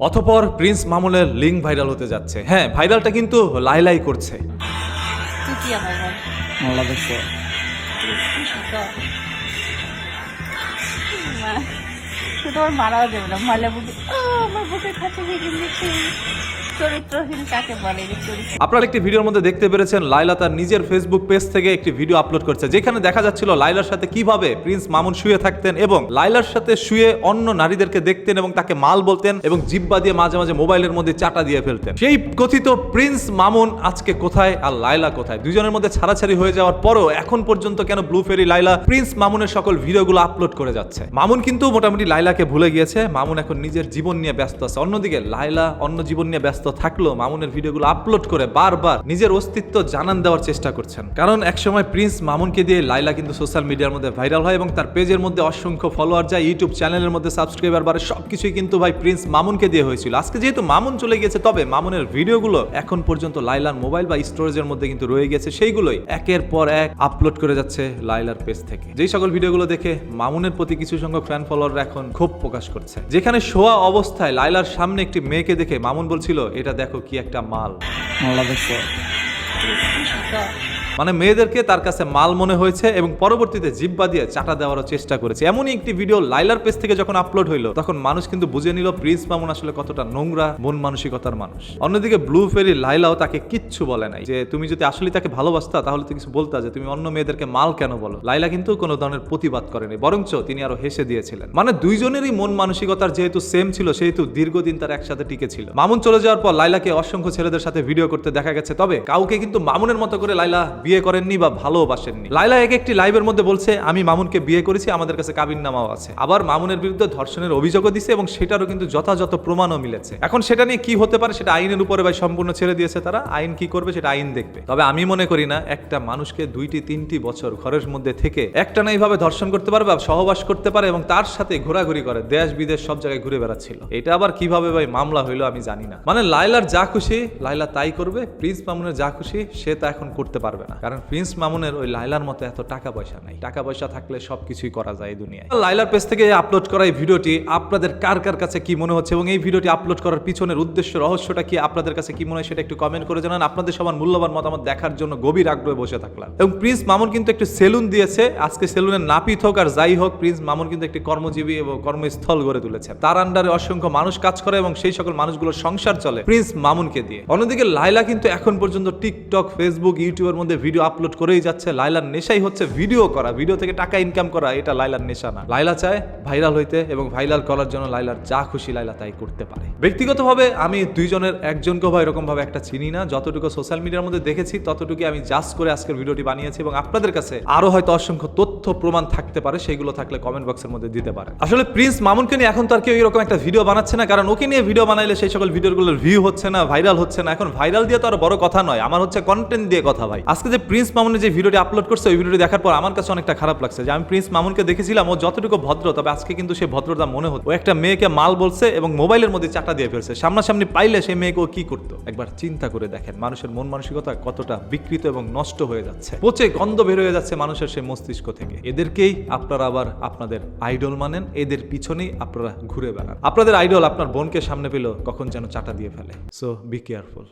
অতপর প্রিন্স মামুনের link viral হতে যাচ্ছে। হ্যাঁ ভাইরালটা কিন্তু লাইলাই করছে। তোমার মারাও দেবে না মালা বুকে আমার বুকের কাছে আপনারা একটি ভিডিওর মধ্যে দেখতে পেরেছেন লাইলা তার নিজের ফেসবুক পেজ থেকে একটি ভিডিও আপলোড করছে, যেখানে দেখা যাচ্ছিল লাইলার সাথে কীভাবে প্রিন্স মামুন শুয়ে থাকতেন এবং লাইলার সাথে শুয়ে অন্য নারীদেরকে দেখতেন এবং তাকে মাল বলতেন এবং জিব্বা দিয়ে মাঝে মাঝে মোবাইলের মধ্যে চাটা দিয়ে ফেলতেন। সেই কথিত প্রিন্স মামুন আজকে কোথায় আর লাইলা কোথায়? দুজনের মধ্যে ছাড়াছাড়ি হয়ে যাওয়ার পরও এখন পর্যন্ত কেন ব্লু ফেরি লাইলা প্রিন্স মামুনের সকল ভিডিওগুলো আপলোড করে যাচ্ছে? মামুন কিন্তু মোটামুটি লাইলাকে ভুলে গিয়েছে। মামুন এখন নিজের জীবন নিয়ে ব্যস্ত আছে। অন্যদিকে লাইলা অন্য জীবন নিয়ে ব্যস্ত থাকলেও মামুনের ভিডিওগুলো আপলোড করে বারবার নিজের অস্তিত্ব জানান দেওয়ার চেষ্টা করছেন। কারণ একসময় প্রিন্স মামুনকে দিয়ে লাইলা কিন্তু সোশ্যাল মিডিয়ার মধ্যে ভাইরাল হয় এবং তার পেজের মধ্যে অসংখ্য ফলোয়ার যায় ইউটিউব চ্যানেলের মধ্যে সাবস্ক্রাইবার বাড়ে, সবকিছুই কিন্তু ভাই প্রিন্স মামুনকে দিয়ে হয়েছিল। আজকে যেহেতু মামুন চলে গেছে, তবে মামুনের ভিডিওগুলো এখন পর্যন্ত লাইলার মোবাইল বা স্টোরেজের মধ্যে কিন্তু রয়ে গেছে। সেইগুলোই একের পর এক আপলোড করে যাচ্ছে লাইলার পেজ থেকে। যেই সকল ভিডিওগুলো দেখে মামুনের প্রতি কিছু সংখ্যক ফ্যান ফলোয়ার এখন ক্ষোভ প্রকাশ করছে। যেখানে শোয়া অবস্থায় লাইলার সামনে একটি মেয়েকে দেখে মামুন বলছিল এটা দেখো কি একটা মাল। মাল্লা দেখছ মানে মেয়েদেরকে তার কাছে মাল মনে হয়েছে এবং পরবর্তীতে জিব্বা দিয়ে চাটা দেওয়ারও চেষ্টা করেছে। এমনই একটি ভিডিও লাইলার পেজ থেকে যখন আপলোড হইল, তখন মানুষ কিন্তু বুঝে নিল প্রিন্স মামুন আসলে কতটা নোংরা, মন মানসিকতার মানুষ। অন্যদিকে ব্লু ফেরি লাইলাও তাকে কিচ্ছু বলে নাই যে, তুমি যদি আসলে তাকে ভালোবাসতা, তাহলে তো কিছু বলতা যে, তুমি অন্য মেয়েদেরকে মাল কেন বলো? লাইলা কিন্তু কোনো ধরনের প্রতিবাদ করেনি, বরঞ্চ তিনি আরও হেসে দিয়েছিলেন। মানে দুইজনেরই মন মানসিকতার যেহেতু সেম ছিল, সেহেতু দীর্ঘদিন তার একসাথে টিকে ছিল। মামুন চলে যাওয়ার পর লাইলাকে অসংখ্য ছেলেদের সাথে ভিডিও করতে দেখা গেছে, তবে কাউকে কিন্তু মামুনের মতো করে লাইলা বিয়ে করেননি বা ভালোবাসেননি। লাইলা এক একটি লাইভের মধ্যে বলছে, আমি মামুনকে বিয়ে করেছি, আমাদের কাছে কাবিন নামাও আছে। আবার মামুনের বিরুদ্ধে ধর্ষণের অভিযোগও দিছে এবং সেটারও কিন্তু যথাযথ প্রমাণও মিলেছে। এখন সেটা নিয়ে কি হতে পারে সেটা আইনের উপরে ভাই সম্পূর্ণ ছেড়ে দিয়েছে তারা। আইন কি করবে সেটা আইন দেখবে। তবে আমি মনে করি না, একটা মানুষকে দুইটি, তিনটি বছর ঘরের মধ্যে থেকে একটা না এইভাবে ধর্ষণ করতে পারে বা সহবাস করতে পারে এবং তার সাথে ঘোরাঘুরি করে, দেশ, বিদেশ সব জায়গায় ঘুরে বেড়াচ্ছিল। এটা আবার কীভাবে ভাই মামলা হইল আমি জানি না। মানে লাইলার যা খুশি লাইলা তাই করবে, প্রিন্স মামুনের যা খুশি সে তা এখন করতে পারবে না। কারণ প্রিন্স মামুনের ওই লাইলার মতো এত টাকা পয়সা নাই। টাকা পয়সা থাকলে সবকিছুই করা যায় দুনিয়ায়। লাইলার পেজ থেকে আপলোড করা এই ভিডিওটি আপনাদের কার কার কাছে কি মনে হচ্ছে এবং এই ভিডিওটি আপলোড করার পিছনের উদ্দেশ্য, রহস্যটা কি আপনাদের কাছে কি মনে হয় সেটা একটু কমেন্ট করে জানান। আপনাদের সবার মূল্যবান মতামত দেখার জন্য গভীর আগ্রহে বসে থাকলাম। এবং প্রিন্স মামুন কিন্তু একটু সেলুন দিয়েছে। আজকে সেলুনের নাপিত হোক আর যাই হোক, প্রিন্স মামুন কিন্তু একটি কর্মজীবী এবং কর্মস্থল গড়ে তুলেছে। তার আন্ডারে অসংখ্য মানুষ কাজ করে এবং সেই সকল মানুষগুলোর সংসার চলে প্রিন্স মামুনকে দিয়ে। অন্যদিকে লাইলা কিন্তু এখন পর্যন্ত টিকটক ফেসবুক ইউটিউবের মধ্যে ভিডিও আপলোড করেই যাচ্ছে। লাইলার নেশাই হচ্ছে ভিডিও করা। ভিডিও থেকে টাকা ইনকাম করা, এটা লাইলার নেশা না। লাইলা চায় ভাইরাল হইতে এবং ভাইরাল করার জন্য লাইলার যা খুশি লাইলা তাই করতে পারে। ব্যক্তিগতভাবে আমি দুইজনের একজনকে বা এরকম ভাবে একটা চিনি না। যতটুকু সোশ্যাল মিডিয়ার মধ্যে দেখেছি ততটুকু আমি জাস্ট করে আজকের ভিডিওটি বানিয়েছি এবং আপনাদের কাছে আরও হয়তো অসংখ্য তথ্য, প্রমাণ থাকতে পারে সেইগুলো থাকলে কমেন্ট বক্সের মধ্যে দিতে পারে আসলে প্রিন্স মামুনকে নিয়ে এখন তো আর কেউ এরকম একটা ভিডিও বানাচ্ছে না, কারণ ওকে নিয়ে ভিডিও বানাইলে সেই সকল ভিডিওগুলোর ভিউ হচ্ছে না ভাইরাল হচ্ছে না। এখন ভাইরাল দিয়ে তো আর বড় কথা নয়। আমার হচ্ছে কন্টেন্ট দিয়ে কথা ভাই। আজকে যে প্রিন্স মামুনের যে ভিডিওটি আপলোড করছে, ওই ভিডিওটি দেখার পর আমার কাছে অনেকটা খারাপ লাগছে যে আমি প্রিন্স মামুনকে দেখেছিলাম, ও যতটুকু ভদ্র, তবে আজকে কিন্তু সে ভদ্রতা মনে হতো ও একটা মেয়েকে মাল বলছে এবং মোবাইলের মধ্যে চাটা দিয়ে ফেলছে। সামনাসামনি পাইলে সেই মেয়েকে ও কি করতো? একবার চিন্তা করে দেখেন, মানুষের মন মানসিকতা কতটা বিকৃত এবং নষ্ট হয়ে যাচ্ছে। পচে গন্ধ বের হয়ে যাচ্ছে মানুষের সেই মস্তিষ্ক থেকে। এদেরকেই আপনারা আবার আপনাদের আইডল মানেন, এদের পিছনেই আপনারা ঘুরে বেড়ান। আপনাদের আইডল আপনার বোনকে সামনে পেল কখন যেন চাটা দিয়ে ফেলে। So be careful